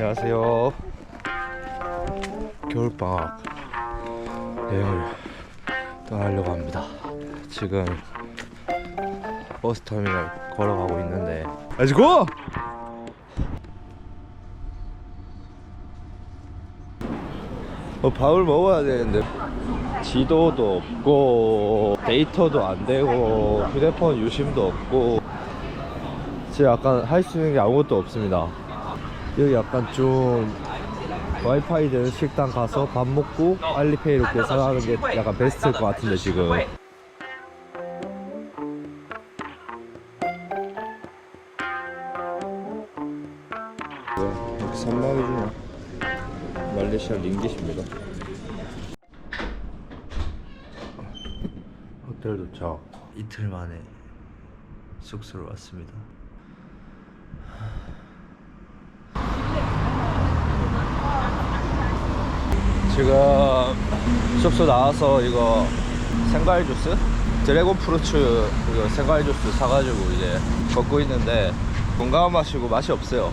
안녕하세요. 겨울방학 여행을 떠나려고 합니다. 지금 버스 터미널 걸어가고 있는데 go! 어, 밥을 먹어야 되는데 지도도 없고 데이터도 안 되고 휴대폰 유심도 없고 지금 약간 할 수 있는 게 아무것도 없습니다 여기 약간 좀 와이파이 되는 식당 가서 밥 먹고 알리페이로 계산하는 게 약간 베스트일 것 같은데 지금. 뭐야 여기 3만원 주냐 말레이시아 링깃입니다. 호텔 도착. 이틀 만에 숙소로 왔습니다 지금 숙소 나와서 이거 생과일 주스? 드래곤 프루츠 이거 생과일 주스 사가지고 이제 걷고 있는데 건강한 맛이고 맛이 없어요.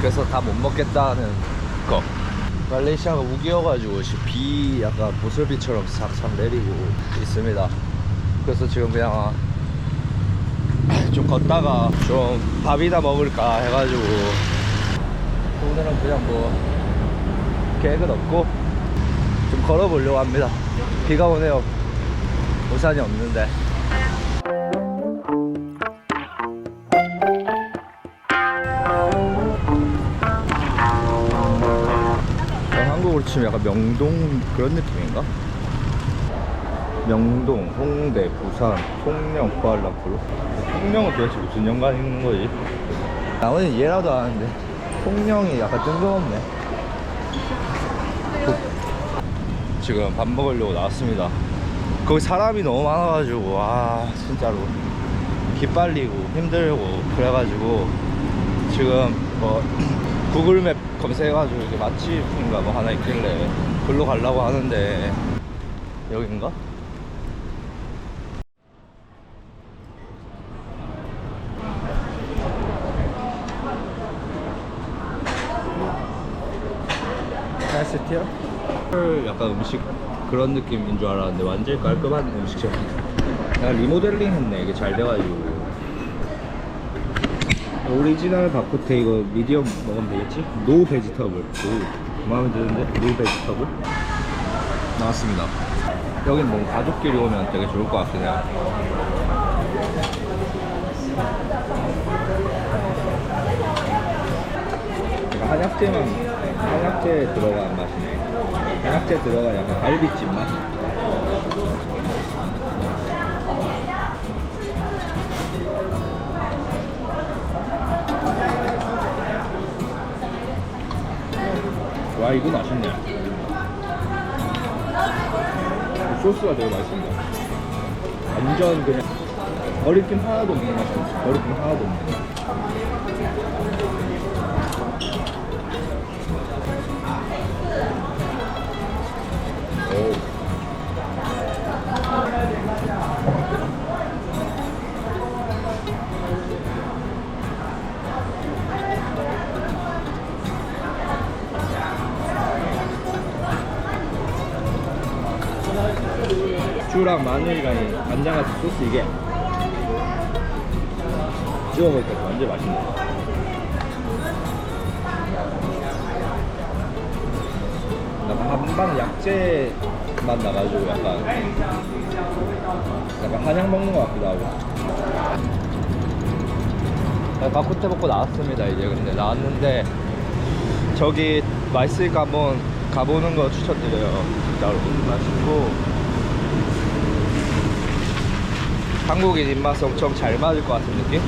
그래서 다 못 먹겠다는 거. 말레이시아가 우기여가지고 비 약간 보슬비처럼 싹싹 내리고 있습니다. 그래서 지금 그냥 좀 걷다가 좀 밥이나 먹을까 해가지고. 오늘은 그냥 뭐 계획은 없고 좀 걸어보려고 합니다. 비가 오네요. 우산이 없는데. 어, 한국으로 치면 약간 명동 그런 느낌인가? 명동, 홍대, 부산, 통영, 쿠알라푸르 통영은 도대체 무슨 연관이 있는 거지? 나머지는 이해라도 하는데. 통영이 약간 뜬금없네. 지금 밥 먹으려고 나왔습니다. 거기 사람이 너무 많아가지고 와 진짜로. 기빨리고 힘들고 그래가지고 지금 뭐 구글맵 검색해가지고 이게 맛집인가 뭐 하나 있길래 글로 가려고 하는데 여긴가? 패스티어? 약간 음식 그런 느낌인 줄 알았는데 완전 깔끔한 음식점이다 약간 리모델링 했네. 이게 잘 돼가지고. 오리지널 바코테 이거 미디엄 먹으면 되겠지? 노 베지터블. 오 마음에 드는데? 노 베지터블? 나왔습니다. 여긴 뭐 가족끼리 오면 되게 좋을 것 같긴 해요. 한약재만 한약재 들어간 맛이네. 한약재 들어간 약간 갈비찜 맛. 와 이거 맛있네. 이 소스가 되게 맛있습니다. 완전 그냥 버리낌 하나도 없는 맛이야 버리낌 하나도 없는 오. 후추랑 마늘이랑 이 간장같은 소스 이게 찍어 먹으니까 완전 맛있네 약간 한방 약재 맛 나가지고 약간 약간 한약 먹는 것 같기도 하고. 네, 바코테 먹고 나왔습니다 이제. 근데 나왔는데 저기 맛있으니까 한번 가보는 거 추천드려요. 진짜로. 맛있고. 한국인 입맛에 엄청 잘 맞을 것 같은 느낌?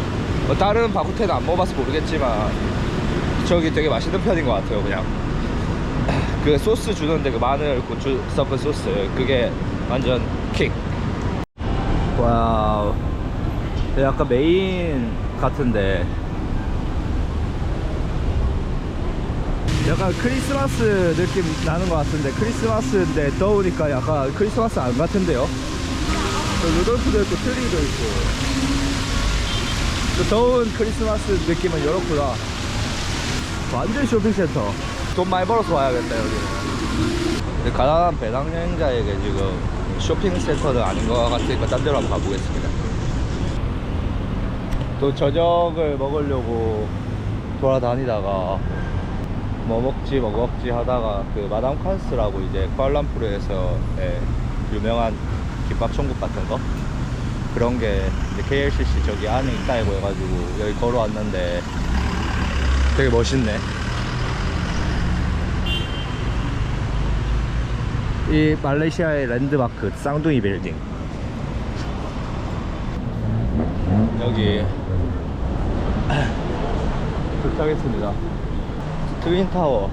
뭐 다른 바쿠테는 안 먹어봐서 모르겠지만 저기 되게 맛있는 편인 것 같아요 그냥 그 소스 주는데 그 마늘 고추 섞은 소스. 그게 완전 킥. 와우. 약간 메인 같은데. 약간 크리스마스 느낌 나는 것 같은데 크리스마스인데 더우니까 약간 크리스마스 안 같은데요? 저 루돌프도 있고 트리도 있고. 또 더운 크리스마스 느낌은 이렇구나. 완전 쇼핑센터 돈 많이 벌어서 와야겠다 여기는 근데 가난한 배낭 여행자에게 지금 쇼핑센터는 아닌 것 같으니까 딴 데로 한번 가보겠습니다. 또 저녁을 먹으려고 돌아다니다가 뭐 먹지 뭐 먹지 하다가 그 마담 칸스라고 이제 쿠알라룸푸르에서 예, 유명한 김밥 천국 같은 거? 그런 게 이제 KLCC 저기 안에 있다고 해가지고 여기 걸어왔는데 되게 멋있네 이 말레이시아의 랜드마크 쌍둥이 빌딩. 여기. 도착했습니다. 트윈타워.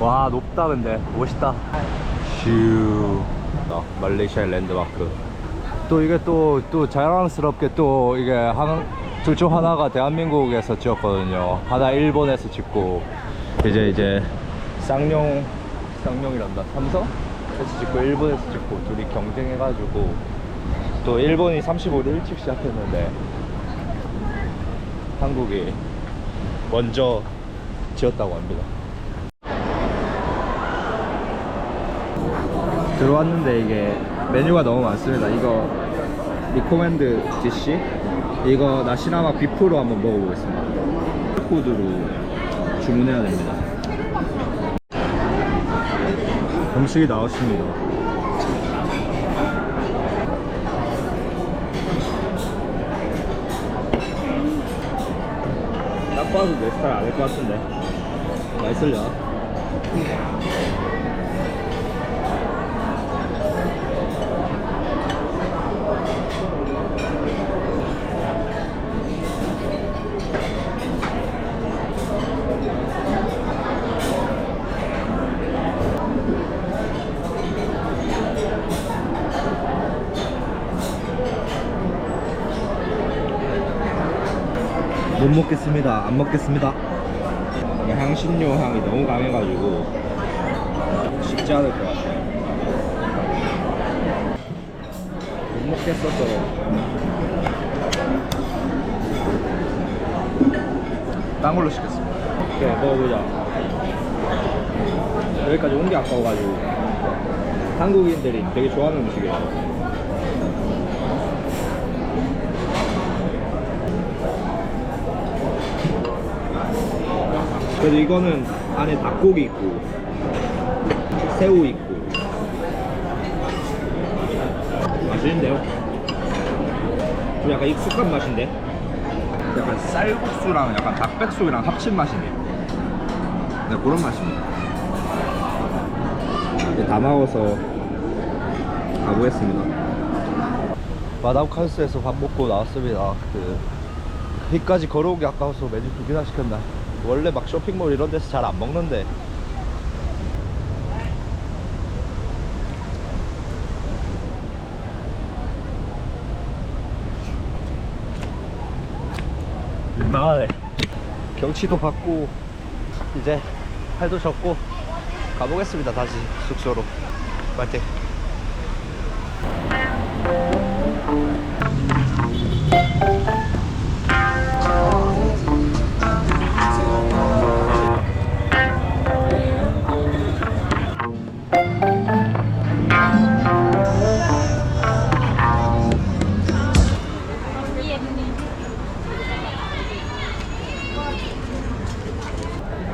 와 높다 근데. 멋있다. 슈. 아, 말레이시아의 랜드마크. 또 이게 또, 또 자랑스럽게 또 이게 한, 둘 중 하나가 대한민국에서 찍었거든요. 하나 일본에서 찍고. 이제 이제 쌍용 쌍용이란다. 삼성 에서 찍고 일본에서 찍고 둘이 경쟁해가지고 또 일본이 35일 일찍 시작했는데 한국이 먼저 지었다고 합니다. 들어왔는데 이게 메뉴가 너무 많습니다. 이거 리코멘드 디시 이거 나시나마 비프로 한번 먹어보겠습니다. 코드로 주문해야 됩니다. 음식이 나왔습니다. 딱 봐도 내 스타일 아닐 것 같은데 맛있을려? 먹겠습니다. 안 먹겠습니다. 향신료 향이 너무 강해가지고 쉽지 않을 것 같아요. 못 먹겠어서 딴 걸로 시켰습니다. 오케이 먹어보자. 여기까지 온 게 아까워가지고 한국인들이 되게 좋아하는 음식이에요. 그래도 이거는 안에 닭고기 있고 새우 있고. 맛있는데요? 좀 약간 익숙한 맛인데? 약간 쌀국수랑 약간 닭백숙이랑 합친 맛이네. 네 그런 맛입니다. 이제 다 먹어서 가보겠습니다. 마담 칸스에서 밥 먹고 나왔습니다. 그 여기까지 걸어오기 아까워서 메뉴 두 개나 시켰나 원래 막 쇼핑몰 이런 데서 잘 안 먹는데. 민망하네 경치도 받고 이제 팔도 젖고 가보겠습니다 다시 숙소로. 파이팅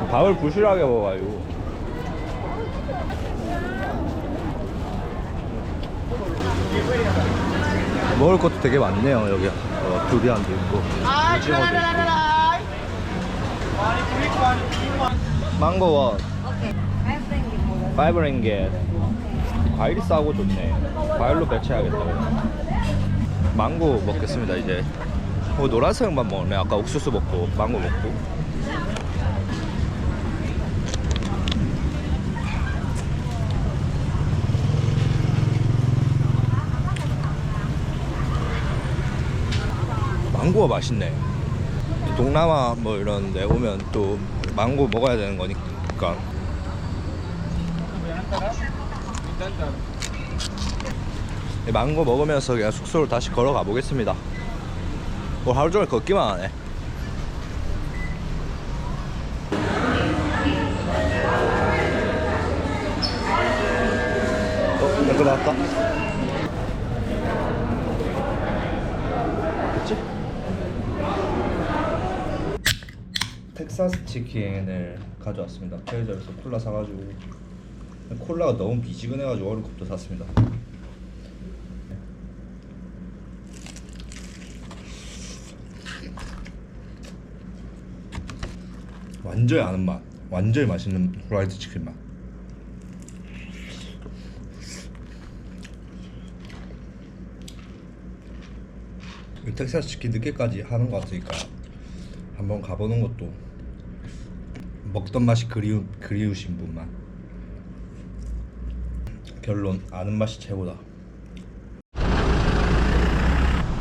밥을 부실하게 먹어가지고 먹을 것도 되게 많네요 여기 어, 두리안도 있고 오징어도 있고 망고 원 파이브 링겟 과일이 싸고 좋네 과일로 배치해야겠다. 망고 먹겠습니다 이제 어, 노란색만 먹네 아까 옥수수 먹고 망고 먹고 망고가 맛있네. 동남아 뭐 이런 데 오면 또 망고 먹어야 되는 거니까. 망고 먹으면서 그냥 숙소로 다시 걸어가 보겠습니다. 뭐 하루 종일 걷기만 하네. 어, 내거 나왔다. 텍사스 치킨을 가져왔습니다. 편의점에서 콜라 사가지고 콜라가 너무 미지근해가지고 얼음컵도 샀습니다. 완전히 아는 맛, 완전히 맛있는 프라이드 치킨 맛. 이 텍사스 치킨 늦게까지 하는 것 같으니까 한번 가보는 것도 먹던 맛이 그리우, 그리우신 분만. 결론 아는 맛이 최고다.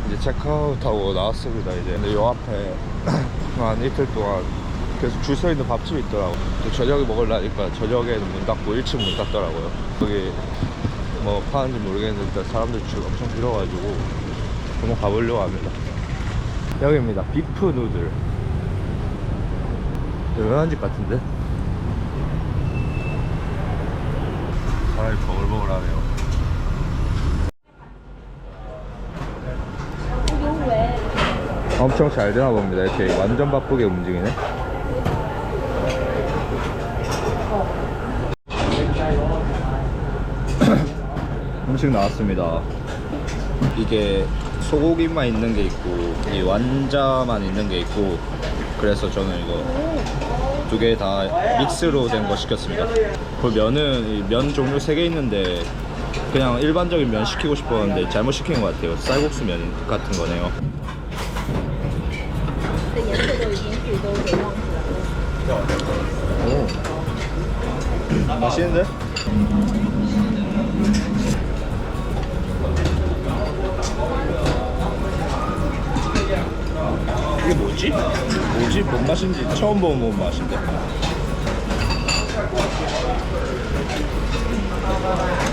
이제 체크아웃 하고 나왔습니다 이제. 근데 요 앞에 한 이틀 동안 계속 줄 서 있는 밥집이 있더라고 또 저녁에 먹으려니까 저녁에는 문 닫고 1층 문 닫더라고요. 거기 뭐 파는지 모르겠는데 사람들 줄 엄청 길어가지고 한번 가보려고 합니다. 여기입니다. 비프 누들 유명한 집 같은데? 사람이 버글버글하네요. 엄청 잘 되나 봅니다. 이렇게 완전 바쁘게 움직이네. 음식 나왔습니다. 이게 소고기만 있는 게 있고 이 완자만 있는 게 있고 그래서 저는 이거 두 개 다 믹스로 된 거 시켰습니다. 그 면은 면 종류 세 개 있는데 그냥 일반적인 면 시키고 싶었는데 잘못 시킨 것 같아요. 쌀국수 면 같은 거네요. 오, 맛있는데? 뭐지? 뭐지? 뭔 맛인지 처음 먹어본 맛인데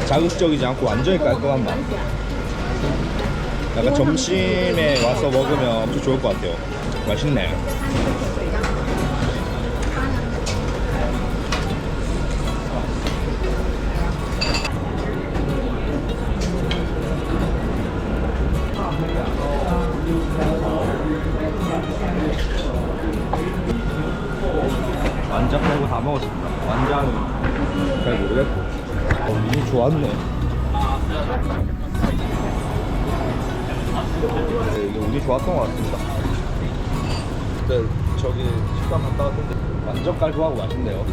자극적이지 않고 완전히 깔끔한 맛 약간 점심에 와서 먹으면 엄청 좋을 것 같아요 맛있네 완장 빼고 다 먹었습니다. 완장은 잘 모르겠고. 어, 이미 좋았네. 네, 이게 운이 좋았던 것 같습니다. 그때 저기 식당 갔다 왔는데 완전 깔끔하고 맛있네요.